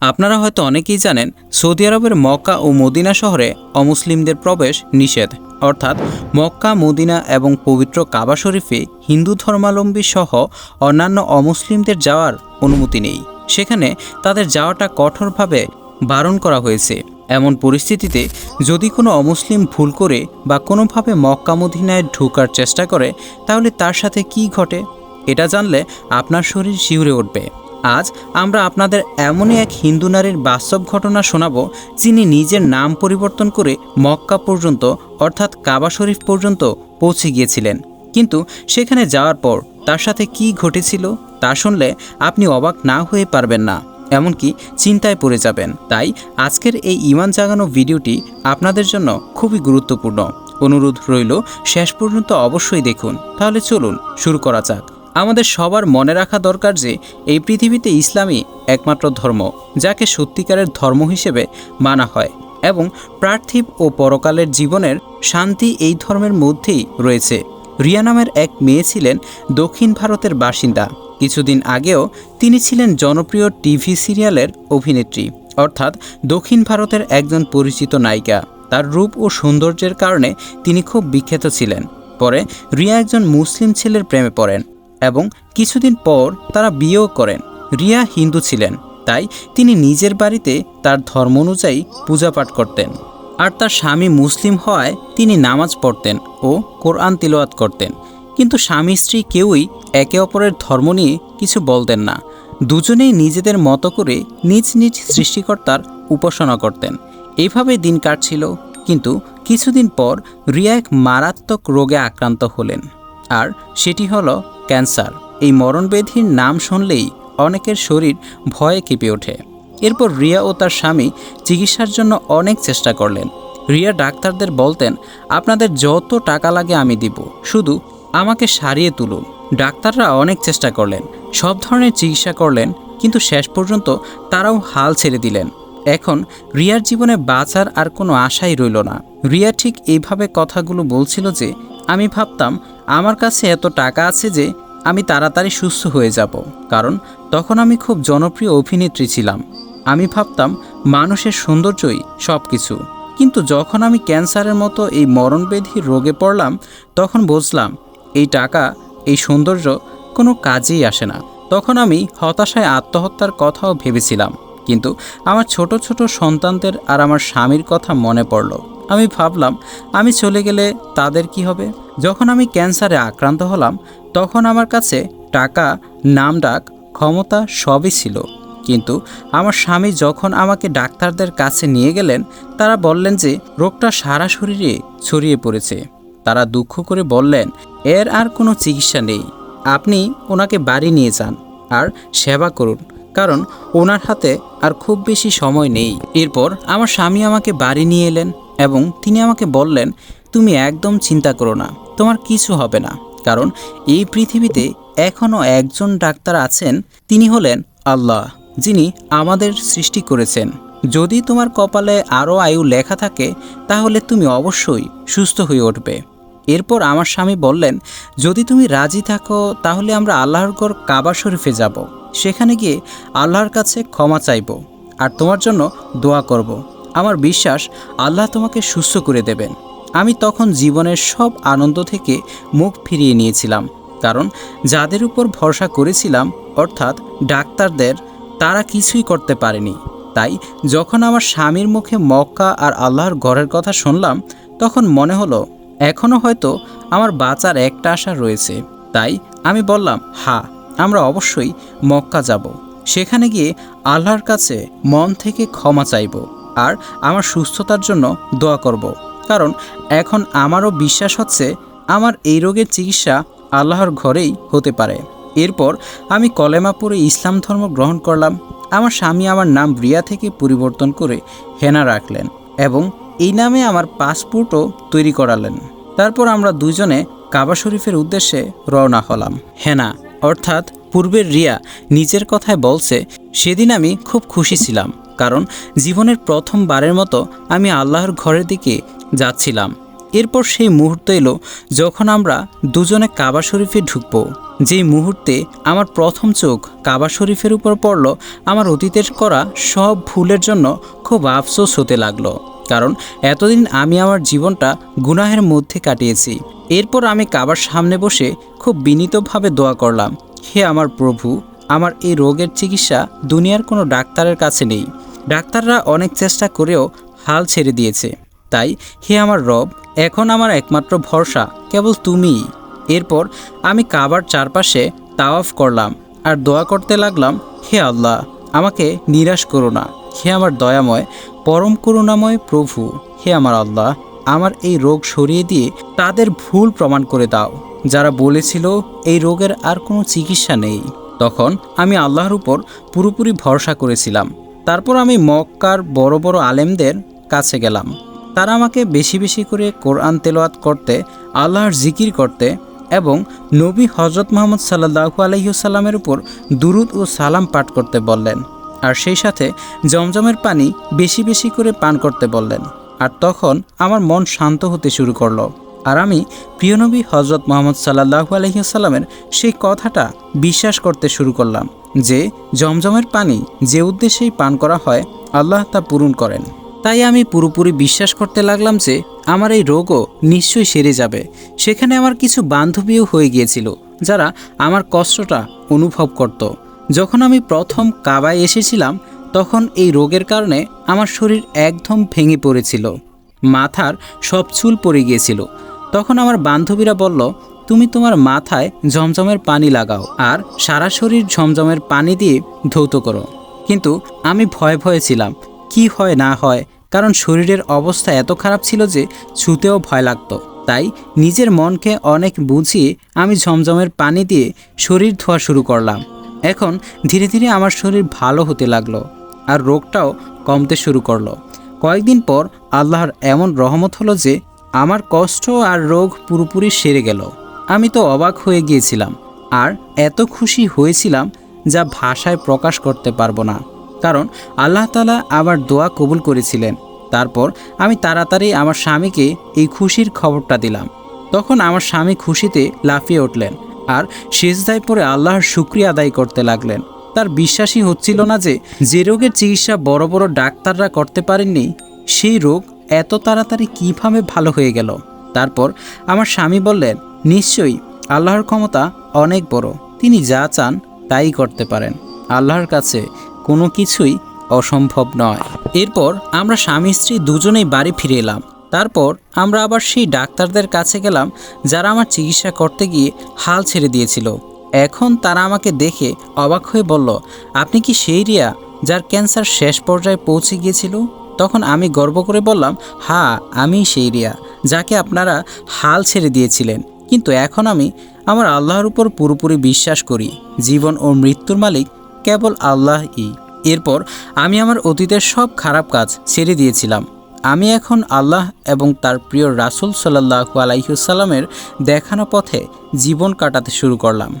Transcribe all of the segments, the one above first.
আপনারা হয়তো অনেকেই জানেন, সৌদি আরবের মক্কা ও মদিনা শহরে অমুসলিমদের প্রবেশ নিষেধ। অর্থাৎ মক্কা, মদিনা এবং পবিত্র কাবা শরীফে হিন্দু ধর্মাবলম্বী সহ অন্যান্য অমুসলিমদের যাওয়ার অনুমতি নেই। সেখানে তাদের যাওয়াটা কঠোরভাবে বারণ করা হয়েছে। এমন পরিস্থিতিতে যদি কোনো অমুসলিম ভুল করে বা কোনোভাবে মক্কা, মদিনায় ঢোকার চেষ্টা করে, তাহলে তার সাথে কি ঘটে? এটা জানলে আপনার শরীর শিউরে উঠবে। আজ আমরা আপনাদের এমনই এক হিন্দু নারীর বাস্তব ঘটনা শোনাবো, যিনি নিজের নাম পরিবর্তন করে মক্কা পর্যন্ত, অর্থাৎ কাবা শরীফ পর্যন্ত পৌঁছে গিয়েছিলেন। কিন্তু সেখানে যাওয়ার পর তার সাথে কি ঘটেছিল, তা শুনলে আপনি অবাক না হয়ে পারবেন না, এমনকি চিন্তায় পড়ে যাবেন। তাই আজকের এই ইমান জাগানো ভিডিওটি আপনাদের জন্য খুবই গুরুত্বপূর্ণ। অনুরোধ রইল, শেষ পর্যন্ত অবশ্যই দেখুন। তাহলে চলুন, শুরু করা যাক। আমাদের সবার মনে রাখা দরকার যে এই পৃথিবীতে ইসলামই একমাত্র ধর্ম, যাকে সত্যিকারের ধর্ম হিসেবে মানা হয় এবং পার্থিব ও পরকালের জীবনের শান্তি এই ধর্মের মধ্যেই রয়েছে। রিয়া নামের এক মেয়ে ছিলেন দক্ষিণ ভারতের বাসিন্দা। কিছুদিন আগেও তিনি ছিলেন জনপ্রিয় টিভি সিরিয়ালের অভিনেত্রী, অর্থাৎ দক্ষিণ ভারতের একজন পরিচিত নায়িকা। তার রূপ ও সৌন্দর্যের কারণে তিনি খুব বিখ্যাত ছিলেন। পরে রিয়া একজন মুসলিম ছেলের প্রেমে পড়েন। এবং কিছুদিন পর তারা বিয়েও করেন। রিয়া হিন্দু ছিলেন, তাই তিনি নিজের বাড়িতে তার ধর্ম অনুযায়ী পূজা পাঠ করতেন। আর তার স্বামী মুসলিম হওয়ায় তিনি নামাজ পড়তেন ও কোরআন তিলওয়াত করতেন। কিন্তু স্বামী স্ত্রী কেউই একে অপরের ধর্ম নিয়ে কিছু বলতেন না। দুজনেই নিজেদের মতো করে নিজ নিজ সৃষ্টিকর্তার উপাসনা করতেন। এইভাবে দিন কাটছিল, কিন্তু কিছুদিন পর রিয়া এক মারাত্মক রোগে আক্রান্ত হলেন। আর সেটি হলো ক্যান্সার। এই মরণব্যাধির নাম শুনলেই অনেকের শরীর ভয়ে কেঁপে ওঠে। এরপর রিয়া ও তার স্বামী চিকিৎসার জন্য অনেক চেষ্টা করলেন। রিয়া ডাক্তারদের বলতেন, আপনাদের যত টাকা লাগে আমি দিব, শুধু আমাকে সারিয়ে তুলুন। ডাক্তাররা অনেক চেষ্টা করলেন, সব ধরনের চিকিৎসা করলেন, কিন্তু শেষ পর্যন্ত তারাও হাল ছেড়ে দিলেন। এখন রিয়ার জীবনে বাঁচার আর কোনো আশাই রইল না। রিয়া ঠিক এইভাবে কথাগুলো বলছিল যে, আমি ভাবতাম আমার কাছে এত টাকা আছে যে আমি তাড়াতাড়ি সুস্থ হয়ে যাব, কারণ তখন আমি খুব জনপ্রিয় অভিনেত্রী ছিলাম। আমি ভাবতাম, মানুষের সৌন্দর্যই সব কিছু কিন্তু যখন আমি ক্যান্সারের মতো এই মরণব্যাধির রোগে পড়লাম, তখন বুঝলাম, এই টাকা, এই সৌন্দর্য কোনো কাজেই আসে না। তখন আমি হতাশায় আত্মহত্যার কথাও ভেবেছিলাম। কিন্তু আমার ছোট ছোট সন্তানদের আর আমার স্বামীর কথা মনে পড়ল। আমি ভাবলাম, আমি চলে গেলে তাদের কি হবে? যখন আমি ক্যান্সারে আক্রান্ত হলাম, তখন আমার কাছে টাকা, নাম ডাক, ক্ষমতা সবই ছিল। কিন্তু আমার স্বামী যখন আমাকে ডাক্তারদের কাছে নিয়ে গেলেন, তারা বললেন যে, রোগটা সারা শরীরে ছড়িয়ে পড়েছে। তারা দুঃখ করে বললেন, এর আর কোনো চিকিৎসা নেই। আপনি ওনাকে বাড়ি নিয়ে যান আর সেবা করুন, কারণ ওনার হাতে আর খুব বেশি সময় নেই। এরপর আমার স্বামী আমাকে বাড়ি নিয়ে এলেন। এবং তিনি আমাকে বললেন, তুমি একদম চিন্তা করো না, তোমার কিছু হবে না। কারণ এই পৃথিবীতে এখনও একজন ডাক্তার আছেন, তিনি হলেন আল্লাহ, যিনি আমাদের সৃষ্টি করেছেন। যদি তোমার কপালে আরও আয়ু লেখা থাকে, তাহলে তুমি অবশ্যই সুস্থ হয়ে উঠবে। এরপর আমার স্বামী বললেন, যদি তুমি রাজি থাকো, তাহলে আমরা আল্লাহর ঘর কাবা শরীফে যাব। সেখানে গিয়ে আল্লাহর কাছে ক্ষমা চাইব, আর তোমার জন্য দোয়া করব। আমার বিশ্বাস আল্লাহ তোমাকে সুস্থ করে দেবেন। আমি তখন জীবনের সব আনন্দ থেকে মুখ ফিরিয়ে নিয়েছিলাম, কারণ যাদের উপর ভরসা করেছিলাম, অর্থাৎ ডাক্তারদের, তারা কিছুই করতে পারেনি। তাই যখন আমার স্বামীর মুখে মক্কা আর আল্লাহর ঘরের কথা শুনলাম, তখন মনে হলো এখনও হয়তো আমার বাঁচার একটা আশা রয়েছে। তাই আমি বললাম, হা, আমরা অবশ্যই মক্কা যাব। সেখানে গিয়ে আল্লাহর কাছে মন থেকে ক্ষমা চাইব। আর আমার সুস্থতার জন্য দোয়া করব। কারণ এখন আমারও বিশ্বাস হচ্ছে আমার এই রোগের চিকিৎসা আল্লাহর ঘরেই হতে পারে। এরপর আমি কলেমা পড়ে ইসলাম ধর্ম গ্রহণ করলাম। আমার স্বামী আমার নাম রিয়া থেকে পরিবর্তন করে হেনা রাখলেন এবং এই নামে আমার পাসপোর্টও তৈরি করালেন। তারপর আমরা দুজনে কাবা শরীফের উদ্দেশ্যে রওনা হলাম। হেনা, অর্থাৎ পূর্বের রিয়া, নিজের কথায় বলছে, সেদিন আমি খুব খুশি ছিলাম। কারণ জীবনের প্রথমবারের মতো আমি আল্লাহর ঘরের দিকে যাচ্ছিলাম। এরপর সেই মুহূর্ত এলো যখন আমরা দুজনে কাবা শরীফে ঢুকব। যেই মুহূর্তে আমার প্রথম চোখ কাবা শরীফের উপর পড়ল, আমার অতীতের করা সব ভুলের জন্য খুব আফসোস হতে লাগল। কারণ এতদিন আমি আমার জীবনটা গুনাহের মধ্যে কাটিয়েছি। এরপর আমি কাবার সামনে বসে খুব বিনীতভাবে দোয়া করলাম, হে আমার প্রভু, আমার এই রোগের চিকিৎসা দুনিয়ার কোনো ডাক্তারের কাছে নেই। ডাক্তাররা অনেক চেষ্টা করেও হাল ছেড়ে দিয়েছে। তাই, হে আমার রব, এখন আমার একমাত্র ভরসা, কেবল তুমিই। এরপর আমি কাবার চারপাশে তাওয়াফ করলাম আর দোয়া করতে লাগলাম, হে আল্লাহ, আমাকে নিরাশ করো না। হে আমার দয়াময়, পরম করুণাময় প্রভু, হে আমার আল্লাহ, আমার এই রোগ সরিয়ে দিয়ে তাদের ভুল প্রমাণ করে দাও। যারা বলেছিল, এই রোগের আর কোনো চিকিৎসা নেই। তখন আমি আল্লাহর উপর পুরোপুরি ভরসা করেছিলাম। তারপর আমি মক্কার বড় বড় আলেমদের কাছে গেলাম। তারা আমাকে বেশি বেশি করে কোরআন তেলাওয়াত করতে, আল্লাহর জিকির করতে এবং নবী হজরত মোহাম্মদ সাল্লাহু আলহিউসাল্লামের উপর দুরুদ ও সালাম পাঠ করতে বললেন আর সেই সাথে জমজমের পানি বেশি বেশি করে পান করতে বললেন। আর তখন আমার মন শান্ত হতে শুরু করল। আর আমি প্রিয়নবী হজরত মোহাম্মদ সাল্লাহু আলহিউসাল্লামের সেই কথাটা বিশ্বাস করতে শুরু করলাম যে জমজমের পানি যে উদ্দেশ্যেই পান করা হয়, আল্লাহ তা পূরণ করেন। তাই আমি পুরোপুরি বিশ্বাস করতে লাগলাম যে আমার এই রোগও নিশ্চয়ই সেরে যাবে। সেখানে আমার কিছু বান্ধবীও হয়ে গিয়েছিল, যারা আমার কষ্টটা অনুভব করত। যখন আমি প্রথম কাবায় এসেছিলাম, তখন এই রোগের কারণে আমার শরীর একদম ভেঙে পড়েছিল। মাথার সব চুল পড়ে গিয়েছিল। তখন আমার বান্ধবীরা বলল, তুমি তোমার মাথায় ঝমঝমের পানি লাগাও আর সারা শরীর ঝমঝমের পানি দিয়ে ধৌত করো। কিন্তু আমি ভয়ে ভয়ে ছিলাম, কি হয় না হয়, কারণ শরীরের অবস্থা এত খারাপ ছিল যে ছুতেও ভয় লাগতো। তাই নিজের মনকে অনেক বুঝিয়ে আমি ঝমঝমের পানি দিয়ে শরীর ধোয়া শুরু করলাম। এখন ধীরে ধীরে আমার শরীর ভালো হতে লাগল আর রোগটাও কমতে শুরু করল। কয়েকদিন পর আল্লাহর এমন রহমত হলো যে আমার কষ্ট আর রোগ পুরোপুরি সেরে গেল। আমি তো অবাক হয়ে গিয়েছিলাম, আর এত খুশি হয়েছিলাম যা ভাষায় প্রকাশ করতে পারব না। কারণ আল্লাহ তালা আমার দোয়া কবুল করেছিলেন। তারপর আমি তাড়াতাড়ি আমার স্বামীকে এই খুশির খবরটা দিলাম। তখন আমার স্বামী খুশিতে লাফিয়ে উঠলেন আর শেষদায় পরে আল্লাহর শুক্রিয়া আদায় করতে লাগলেন। তার বিশ্বাসই হচ্ছিল না যে যে রোগের চিকিৎসা বড় বড় ডাক্তাররা করতে পারেননি, সেই রোগ এত তাড়াতাড়ি কীভাবে ভালো হয়ে গেল? তারপর আমার স্বামী বললেন, নিশ্চয়ই, আল্লাহর ক্ষমতা অনেক বড়। তিনি যা চান তাই করতে পারেন। আল্লাহর কাছে কোনো কিছুই অসম্ভব নয়। এরপর আমরা স্বামী স্ত্রী দুজনেই বাড়ি ফিরে এলাম। তারপর আমরা আবার সেই ডাক্তারদের কাছে গেলাম, যারা আমার চিকিৎসা করতে গিয়ে হাল ছেড়ে দিয়েছিল। এখন তারা আমাকে দেখে অবাক হয়ে বলল, আপনি কি সেই রিয়া যার ক্যান্সার শেষ পর্যায়ে পৌঁছে গিয়েছিল? তখন আমি গর্ব করে বললাম হ্যাঁ আমি সেই রিয়া, যাকে আপনারা হাল ছেড়ে দিয়েছিলেন। কিন্তু এখন আমি আমার আল্লাহর উপর পুরোপুরি বিশ্বাস করি, জীবন ও মৃত্যুর মালিক কেবল আল্লাহই। এরপর আমি আমার অতীতের সব খারাপ কাজ ছেড়ে দিয়েছিলাম। আমি এখন আল্লাহ এবং তার প্রিয় রাসুল সাল্লাহু আলাইসাল্লামের দেখানো পথে জীবন কাটাতে শুরু করলাম।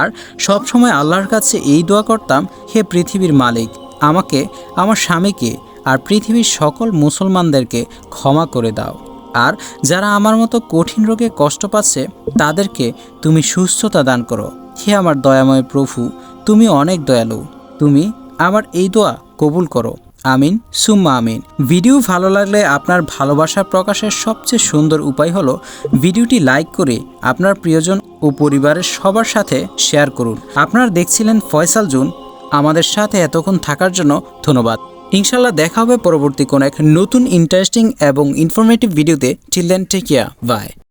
আর সব সময় আল্লাহর কাছে এই দোয়া করতাম, হে পৃথিবীর মালিক, আমাকে, আমার স্বামীকে আর পৃথিবীর সকল মুসলমানদেরকে ক্ষমা করে দাও। আর যারা আমার মতো কঠিন রোগে কষ্ট পাচ্ছে, তাদেরকে তুমি সুস্থতা দান করো। হে আমার দয়াময় প্রভু, তুমি অনেক দয়ালু। তুমি আমার এই দোয়া কবুল করো। আমিন, সুম্মা আমিন। ভিডিও ভালো লাগলে আপনার ভালোবাসা প্রকাশের সবচেয়ে সুন্দর উপায় হলো ভিডিওটি লাইক করে আপনার প্রিয়জন ও পরিবারের সবার সাথে শেয়ার করুন। আপনারা দেখছিলেন ফয়সাল জুন। আমাদের সাথে এতক্ষণ থাকার জন্য ধন্যবাদ। ইনশাল্লাহ দেখা হবে পরবর্তী কোনো এক নতুন ইন্টারেস্টিং এবং ইনফরমেটিভ ভিডিওতে চিলড্রেন টেক কেয়ার বাই